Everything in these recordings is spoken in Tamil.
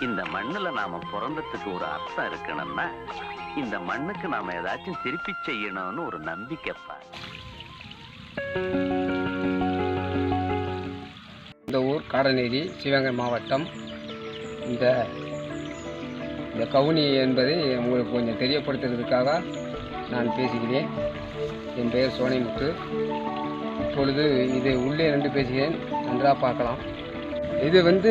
இந்த மண்ணுல நாம பிறந்ததுக்கு ஒரு அர்த்தம் இருக்கணும்னா இந்த மண்ணுக்கு நாம ஏதாச்சும் திருப்பி செய்யணும்னு ஒரு நம்பிக்கைப்பா இந்த ஊர் காடநேரி சிவகங்கை மாவட்டம். இந்த இந்த கவுனி என்பதை உங்களுக்கு கொஞ்சம் தெரியப்படுத்துறதுக்காக நான் பேசுகிறேன். என் பெயர் சோனிமுத்து. இப்பொழுது இது உள்ளே நின்று பேசுகிறேன். நன்றாக பார்க்கலாம். இது வந்து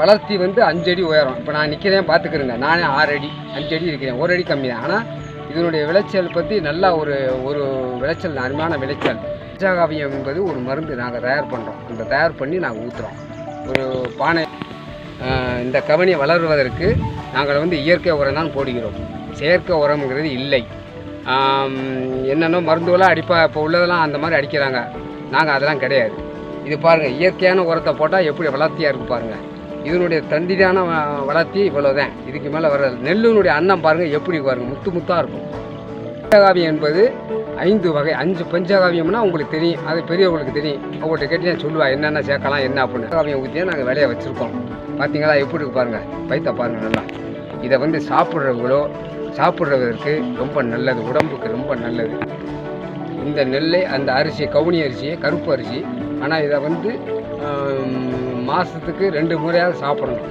வளர்த்தி வந்து அஞ்சடி உயரம். இப்போ நான் நிற்கிறேன் பார்த்துக்கிறேங்க நானே ஆறு அடி அஞ்சு அடி இருக்கிறேன். ஒரு அடி கம்மி தான். ஆனால் இதனுடைய விளைச்சல் பற்றி நல்லா ஒரு ஒரு விளைச்சல் அருமையான விளைச்சல். பஞ்சாகாவியம் என்பது ஒரு மருந்து நாங்கள் தயார் பண்ணுறோம் அந்த தயார் பண்ணி நாங்கள் ஊற்றுறோம் ஒரு பானை இந்த கவனியை வளருவதற்கு நாங்கள் வந்து இயற்கை உரம் தான் போடுகிறோம். செயற்கை உரம்ங்கிறது இல்லை. என்னென்ன மருந்துகளாக அடிப்பா இப்போ உள்ளதெல்லாம் அந்த மாதிரி அடிக்கிறாங்க. நாங்கள் அதெல்லாம் கிடையாது. இது பாருங்கள் இயற்கையான உரத்தை போட்டால் எப்படி வளர்த்தியாக இருக்கு பாருங்கள் இதனுடைய தண்டிதான வளர்த்தி இவ்வளோதான் இதுக்கு மேலே வர நெல்லுனுடைய அன்னம் பாருங்கள் எப்படி பாருங்கள் முத்து முத்தாக இருக்கும். பஞ்சகாவியம் என்பது ஐந்து வகை அஞ்சு பஞ்சகாவியம்னா உங்களுக்கு தெரியும். அது பெரியவங்களுக்கு தெரியும். அவங்கள்ட்ட கேட்டு நான் சொல்லுவா என்னென்ன சேர்க்கலாம் என்ன அப்படின்னு. பஞ்சகாவியம் ஊற்றியே நாங்கள் விலையை வச்சுருக்கோம். பார்த்தீங்களா எப்படி இருக்கு பாருங்கள் பைத்த பாருங்கள் நல்லா. இதை வந்து சாப்பிட்றவங்களோ சாப்பிட்றதற்கு ரொம்ப நல்லது உடம்புக்கு ரொம்ப நல்லது. இந்த நெல்லை அந்த அரிசி கவுனி அரிசி கருப்பு அரிசி ஆனால் இதை வந்து மாதத்துக்கு ரெண்டு முறையாவது சாப்பிடணும்.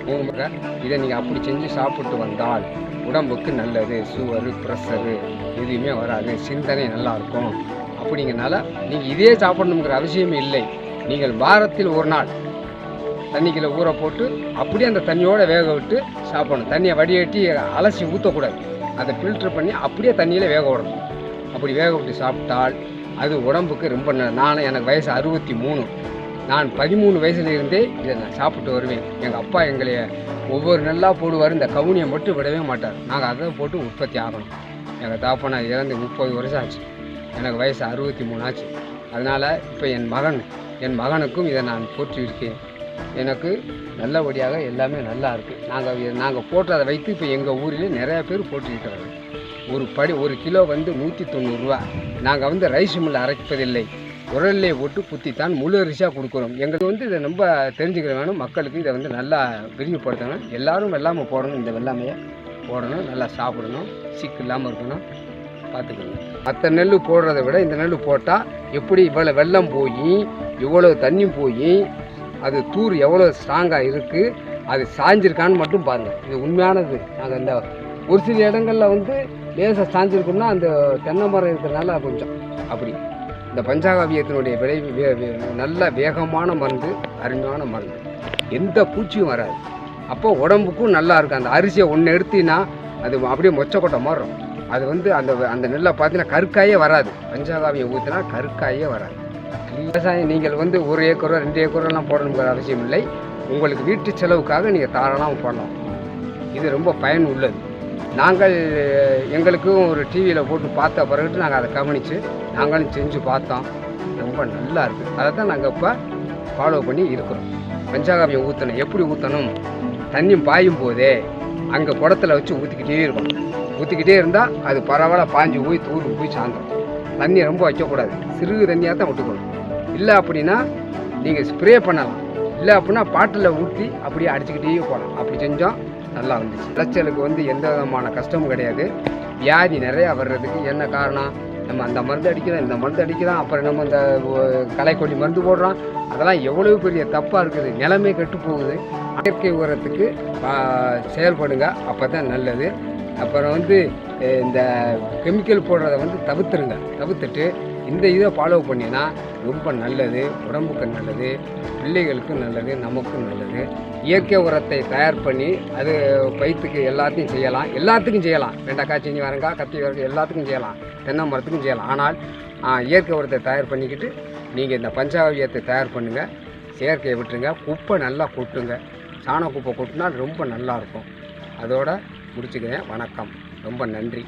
இதை நீங்கள் அப்படி செஞ்சு சாப்பிட்டு வந்தால் உடம்புக்கு நல்லது சுகரு ப்ரெஷரு எதுவுமே வராது சிந்தனை நல்லாயிருக்கும் அப்படிங்கிறனால நீங்கள் இதே சாப்பிடணுங்கிற அவசியம் இல்லை. நீங்கள் வாரத்தில் ஒரு நாள் தண்ணிக்குள்ள ஊற போட்டு அப்படியே அந்த தண்ணியோடு வேக விட்டு சாப்பிடணும். தண்ணியை வடிகட்டி அலசி ஊற்றக்கூடாது அதை ஃபில்ட்ரு பண்ணி அப்படியே தண்ணியில் வேக விடணும். அப்படி வேக விட்டு சாப்பிட்டால் அது உடம்புக்கு ரொம்ப ந- நான் எனக்கு வயசு அறுபத்தி மூணு. நான் பதிமூணு வயசுலேருந்தே இதை நான் சாப்பிட்டு வருவேன். எங்கள் அப்பா எங்களை ஒவ்வொரு நல்லா போடுவார் இந்த கவுனியை மட்டும் விடவே மாட்டார். நாங்கள் அதை போட்டு உற்பத்தி ஆகணும். எங்கள் தாப்பா இறந்து முப்பது வருஷம் ஆச்சு. எனக்கு வயசு அறுபத்தி மூணு ஆச்சு. அதனால் இப்போ என் மகன் என் மகனுக்கும் இதை நான் போற்றியிருக்கேன் எனக்கு நல்லபடியாக எல்லாமே நல்லா இருக்குது நாங்கள் நாங்கள் போட்டதை வைத்து இப்போ எங்கள் ஊரில் நிறையா பேர் போட்டுருக்கிறாங்க ஒரு படி ஒரு கிலோ வந்து நூற்றி தொண்ணூறுரூவா நாங்கள் வந்து ரைஸ் மில்லில் அரைப்பதில்லை. உரல்லே போட்டு குத்தித்தான் முழு அரிசியாக கொடுக்குறோம். எங்களுக்கு வந்து இதை ரொம்ப தெரிஞ்சுக்கிற வேணும். மக்களுக்கு இதை வந்து நல்லா விரிவுபடுத்தணும். எல்லோரும் வெள்ளாமை போடணும். இந்த வெள்ளாமையை போடணும். நல்லா சாப்பிடணும். சிக்கு இல்லாமல் இருக்கணும். பார்த்துக்கணும் மற்ற நெல் போடுறத விட இந்த நெல் போட்டால் எப்படி இவ்வளோ வெள்ளம் போய் இவ்வளோ தண்ணி போய் அது தூர் எவ்வளோ ஸ்ட்ராங்காக இருக்குது அது சாஞ்சிருக்கான்னு மட்டும் பாருங்கள் இது உண்மையானது. நாங்கள் இந்த ஒரு சில இடங்களில் வந்து லேசாக சாஞ்சிருக்கும்னா அந்த தென்னை மரம் இருக்கிறனால கொஞ்சம் அப்படி. இந்த பஞ்சாகாவியத்தினுடைய விளைவு வே- நல்ல வேகமான மருந்து அருமையான மருந்து. எந்த பூச்சியும் வராது. அப்போ உடம்புக்கும் நல்லா இருக்கும். அந்த அரிசியை ஒன்று எடுத்தினா அது அப்படியே மொச்சக்கொட்டை மாறும். அது வந்து அந்த அந்த நெல்லை பார்த்தீங்கன்னா கருக்காயே வராது. பஞ்சாகாவியம் ஊற்றினா கருக்காயே வராது. விவசாயம் நீங்கள் வந்து ஒரு ஏக்கரோ ரெண்டு ஏக்கரோலாம் போடணுங்கிற அவசியம் இல்லை. உங்களுக்கு வீட்டு செலவுக்காக நீங்கள் தாராளமாக போடலாம். இது ரொம்ப பயன் உள்ளது. நாங்கள் எங்களுக்கும் ஒரு டிவியில் போட்டு பார்த்த பிறகு நாங்கள் அதை கவனித்து நாங்களும் செஞ்சு பார்த்தோம். ரொம்ப நல்லா இருக்குது அதை தான் நாங்கள் இப்போ ஃபாலோ பண்ணி இருக்கிறோம். பஞ்சாகாவியம் ஊற்றணும் எப்படி ஊற்றணும் தண்ணி பாயும் போதே அங்கே குடத்துல வச்சு ஊற்றிக்கிட்டே இருக்கணும். ஊற்றிக்கிட்டே இருந்தால் அது பரவாயில்ல பாஞ்சு போய் தூருக்கு போய் சாந்தோம் தண்ணி ரொம்ப வைக்கக்கூடாது. சிறு தண்ணியாக தான் விட்டுக்கணும். இல்லை அப்படின்னா நீங்கள் ஸ்ப்ரே பண்ணலாம். இல்லை அப்படின்னா பாட்டில் ஊற்றி அப்படியே அடிச்சுக்கிட்டே போகலாம். அப்படி செஞ்சோம் நல்லா வந்துச்சு. விளைச்சலுக்கு வந்து எந்த விதமான கஷ்டமும் கிடையாது. வியாதி நிறையா வர்றதுக்கு என்ன காரணம்? நம்ம அந்த மருந்து அடிக்கிறோம் இந்த மருந்து அடிக்கிறோம் அப்புறம் நம்ம இந்த ஒ- களைக்கொல்லி மருந்து போடுறோம். அதெல்லாம் எவ்வளவு பெரிய தப்பாக இருக்குது. நிலைமை கெட்டு போகுது. இயற்கை உரத்துக்கு செயல்படுங்க. அப்போ தான் நல்லது. அப்புறம் வந்து இந்த கெமிக்கல் போடுறத வந்து தவிர்த்துருங்க. தவிர்த்துட்டு இந்த இதை ஃபாலோ பண்ணினா ரொம்ப நல்லது உடம்புக்கு நல்லது பிள்ளைகளுக்கும் நல்லது நமக்கும் நல்லது. இயற்கை உரத்தை தயார் பண்ணி அது பயிற்றுக்கு எல்லாத்தையும் செய்யலாம். எல்லாத்துக்கும் செய்யலாம். வெண்டைக்காய் சீனி வரங்கா கத்தி வரங்க எல்லாத்துக்கும் செய்யலாம். தென்னை மரத்துக்கும் செய்யலாம். ஆனால் இயற்கை உரத்தை தயார் பண்ணிக்கிட்டு நீங்கள் இந்த பஞ்சாவியத்தை தயார் பண்ணுங்கள் செயற்கையை விட்டுருங்க. குப்பை நல்லா கொட்டுங்க. சாண குப்பை கொட்டினா ரொம்ப நல்லாயிருக்கும் அதோட முடிச்சுக்கிறேன். வணக்கம். ரொம்ப நன்றி.